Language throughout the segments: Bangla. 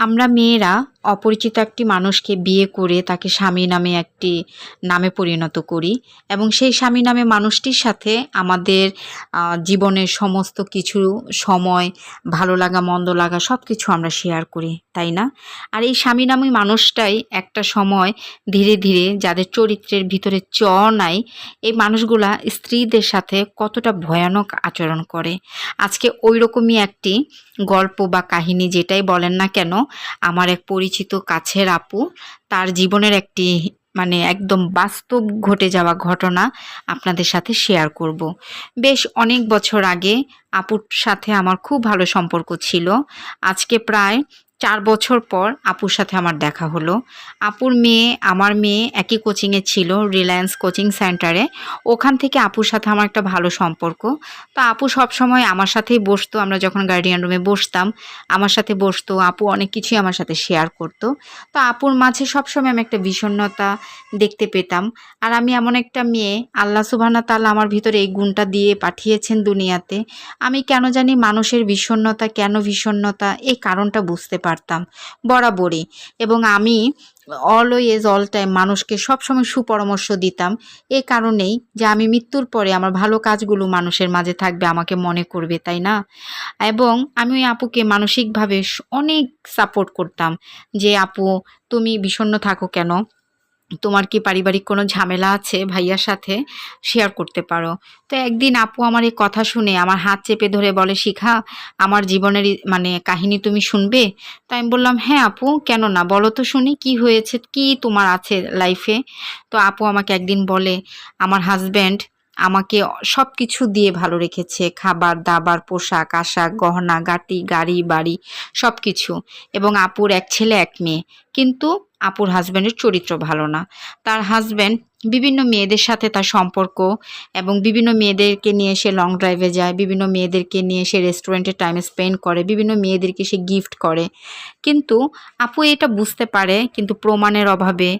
আমরা মেয়েরা অপরিচিত একটি মানুষকে বিয়ে করে তাকে স্বামী নামে একটি নামে পরিণত করি এবং সেই স্বামী নামে মানুষটির সাথে আমাদের জীবনের সমস্ত কিছু, সময়, ভালো লাগা, মন্দ লাগা সব কিছু আমরা শেয়ার করি, তাই না? আর এই স্বামী নামে মানুষটাই একটা সময় ধীরে ধীরে যাদের চরিত্রের ভিতরে চ নাই, এই মানুষগুলা স্ত্রীদের সাথে কতটা ভয়ানক আচরণ করে। আজকে ওই রকমই একটি গল্প বা কাহিনী যেটাই বলেন না কেন, আমার এক পরিচিত কাছের আপু, তার জীবনের একটি মানে একদম বাস্তব ঘটে যাওয়া ঘটনা আপনাদের সাথে শেয়ার করব। বেশ অনেক বছর আগে আপুর সাথে আমার খুব ভালো সম্পর্ক ছিল। আজকে প্রায় চার বছর পর আপুর সাথে আমার দেখা হলো। আপুর মেয়ে, আমার মেয়ে একই কোচিংয়ে ছিল রিলায়েন্স কোচিং সেন্টারে ওখান থেকে আপুর সাথে আমার একটা ভালো সম্পর্ক। তো আপু সব সময় আমার সাথেই বসতো, আমরা যখন গার্ডিয়ান রুমে বসতাম, আমার সাথে বসতো, আপু অনেক কিছুই আমার সাথে শেয়ার করতো। তো আপুর মাঝে সবসময় আমি একটা বিষণ্ণতা দেখতে পেতাম। আর আমি এমন একটা মেয়ে, আল্লাহ সুবহানা তাআলা আমার ভিতরে এই গুণটা দিয়ে পাঠিয়েছেন দুনিয়াতে। আমি কেন জানি মানুষের বিষণ্ণতা, কেন বিষণ্ণতা, এই কারণটা বুঝতে পারতাম, বরাবরই। এবং আমি অলওয়েজ অল টাইম মানুষকে সবসময় সুপরামর্শ দিতাম, এ কারণেই যে আমি মৃত্যুর পরে আমার ভালো কাজগুলো মানুষের মাঝে থাকবে, আমাকে মনে করবে, তাই না? এবং আমি ওই আপুকে মানসিকভাবে অনেক সাপোর্ট করতাম যে, আপু, তুমি বিষণ্ন থাকো কেন? তোমার কি পারিবারিক কোনো ঝামেলা আছে ভাইয়ার সাথে? শেয়ার করতে পারো। তো একদিন আপু আমার এই কথা শুনে আমার হাত চেপে ধরে বলে, শিখা, আমার জীবনের মানে কাহিনী তুমি শুনবে? তাই আমি বললাম হ্যাঁ আপু, কেন না? বলো তো শুনি, কি হয়েছে, কি তোমার আছে লাইফে তো আপু আমাকে একদিন বলে, আমার হাজব্যান্ড আমাকে সব কিছু দিয়ে ভালো রেখেছে। খাবার, দাবার, পোশাক, আশাক, গহনা, গাটি, গাড়ি, বাড়ি সব কিছু এবং আপুর এক ছেলে, এক মেয়ে। কিন্তু আপুর হাজব্যান্ডের চরিত্র ভালো না। তার হাজব্যান্ড বিভিন্ন মেয়েদের সাথে তার সম্পর্ক এবং বিভিন্ন মেয়েদেরকে নিয়ে সে লং ড্রাইভে যায়, বিভিন্ন মেয়েদেরকে নিয়ে সে রেস্টুরেন্টে টাইম স্পেন্ড করে, বিভিন্ন মেয়েদেরকে সে গিফট করে। কিন্তু আপু এটা বুঝতে পারে, কিন্তু প্রমাণের অভাবে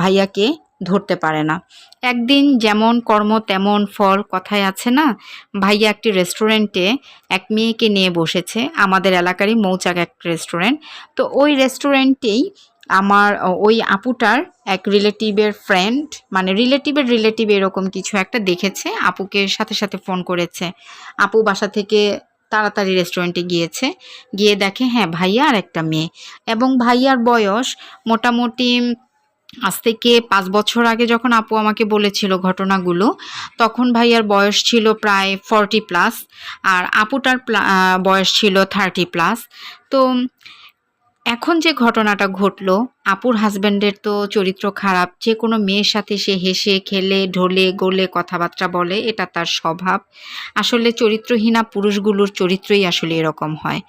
ভাইয়াকে ধরতে পারে না। একদিন যেমন কর্ম, তেমন ফল কথায় আছে না? ভাইয়া একটি রেস্টুরেন্টে এক মেয়েকে নিয়ে বসেছে। আমাদের এলাকারই মৌচাক এক রেস্টুরেন্ট। তো ওই রেস্টুরেন্টেই আমার, ওই আপুটার এক রিলেটিভের ফ্রেন্ড মানে রিলেটিভের রিলেটিভ এরকম কিছু একটা দেখেছে, আপুকে সাথে সাথে ফোন করেছে। আপু বাসা থেকে তাড়াতাড়ি রেস্টুরেন্টে গিয়েছে। গিয়ে দেখে হ্যাঁ ভাইয়া আর একটা মেয়ে। এবং ভাইয়ার বয়স মোটামুটি আজ থেকে পাঁচ বছর আগে যখন আপু আমাকে বলেছিল ঘটনাগুলো, তখন ভাইয়ার বয়স ছিল প্রায় ফর্টি প্লাস আর আপুটার বয়স ছিল থার্টি প্লাস তো এখন যে ঘটনাটা ঘটলো আপুর হাজব্যান্ডের তো চরিত্র খারাপ, যে কোনো মেয়ের সাথে সে হেসে, খেলে, ঢোলে, গোলে কথাবার্তা বলে, এটা তার স্বভাব। আসলে চরিত্রহীনা পুরুষগুলোর চরিত্রই আসলে এরকম হয়।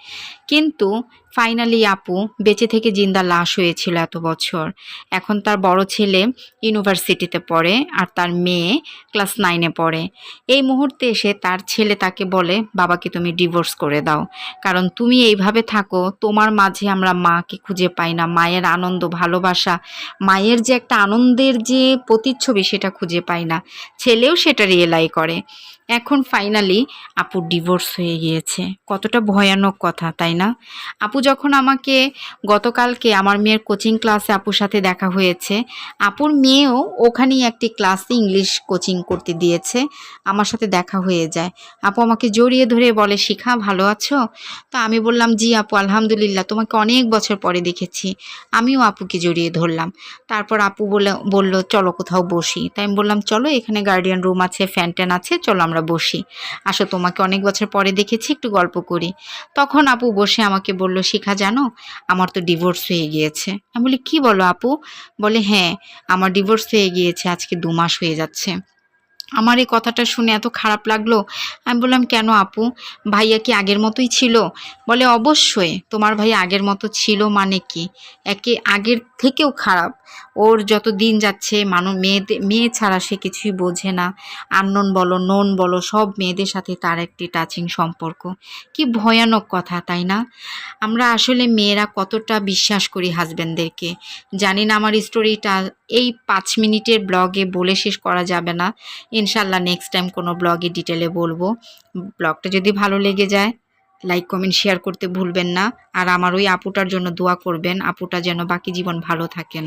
কিন্তু ফাইনালি আপু বেঁচে থেকে জিন্দা লাশ হয়েছিল এত বছর। এখন তার বড় ছেলে ইউনিভার্সিটিতে পড়ে আর তার মেয়ে ক্লাস নাইনে পড়ে। এই মুহূর্তে এসে তার ছেলে তাকে বলে, বাবাকে তুমি ডিভোর্স করে দাও। কারণ তুমি এইভাবে থাকো, তোমার মাঝে আমরা মাকে খুঁজে পাই না, মায়ের আনন্দ ভালোবাসা। মায়ের যে একটা আনন্দের যে প্রতিচ্ছবি সেটা খুঁজে পায় না। ছেলেও সেটা রিয়েলাই করে। এখন ফাইনালি আপুর ডিভোর্স হয়ে গিয়েছে। কতটা ভয়ানক কথা, তাই না? আপু যখন আমাকে গতকালকে আমার মেয়ের কোচিং ক্লাসে আপুর সাথে দেখা হয়েছে, আপুর মেয়েও ওখানেই একটি ক্লাসে ইংলিশ কোচিং করতে দিয়েছে, আমার সাথে দেখা হয়ে যায়। আপু আমাকে জড়িয়ে ধরে বলে, শিখা, ভালো আছো? তো আমি বললাম, জি আপু, আলহামদুলিল্লাহ, তোমাকে অনেক বছর পরে দেখেছি। আমিও আপুকে জড়িয়ে ধরলাম। তারপর আপু বলে, বলল, চলো কোথাও বসি। তাই আমি বললাম, চলো, এখানে গার্ডিয়ান রুম আছে ফ্যান ট্যান আছে, চলো আমরা বসি। আসো, তোমাকে অনেক বছর পরে দেখেছি, একটু গল্প করি। তখন আপু বসে আমাকে বলল, শিখা, জানো, আমার তো ডিভোর্স হয়ে গিয়েছে। আমি বলি, কি বলো আপু? বলে হ্যাঁ আমার ডিভোর্স হয়ে গিয়েছে, আজকে দু মাস হয়ে যাচ্ছে। আমার এই কথাটা শুনে এত খারাপ লাগল। আমি বললাম, কেন আপু? ভাইয়া কি আগের মতোই ছিল? বলে, অবশ্যই, তোমার ভাই আগের মতো ছিল মানে কি? একে আগের থেকেও খারাপ। ওর যত দিন যাচ্ছে মানুষ মেয়েদের মেয়ে ছাড়া সে কিছুই বোঝে না। আননোন বলো, নোন বলো, সব মেয়েদের সাথে তার একটি টাচিং সম্পর্ক। কি ভয়ানক কথা, তাই না? আমরা আসলে মেয়েরা কতটা বিশ্বাস করি হাজব্যান্ডদেরকে জানি না আমার স্টোরিটা এই পাঁচ মিনিটের ব্লগে বলে শেষ করা যাবে না। ইনশাল্লাহ নেক্সট টাইম কোনো ব্লগে ডিটেলে বলব। ব্লগটা যদি ভালো লেগে যায় লাইক কমেন্ট শেয়ার করতে ভুলবেন না। আর আমার ওই আপুটার জন্য দোয়া করবেন, আপুটা যেন বাকি জীবন ভালো থাকেন।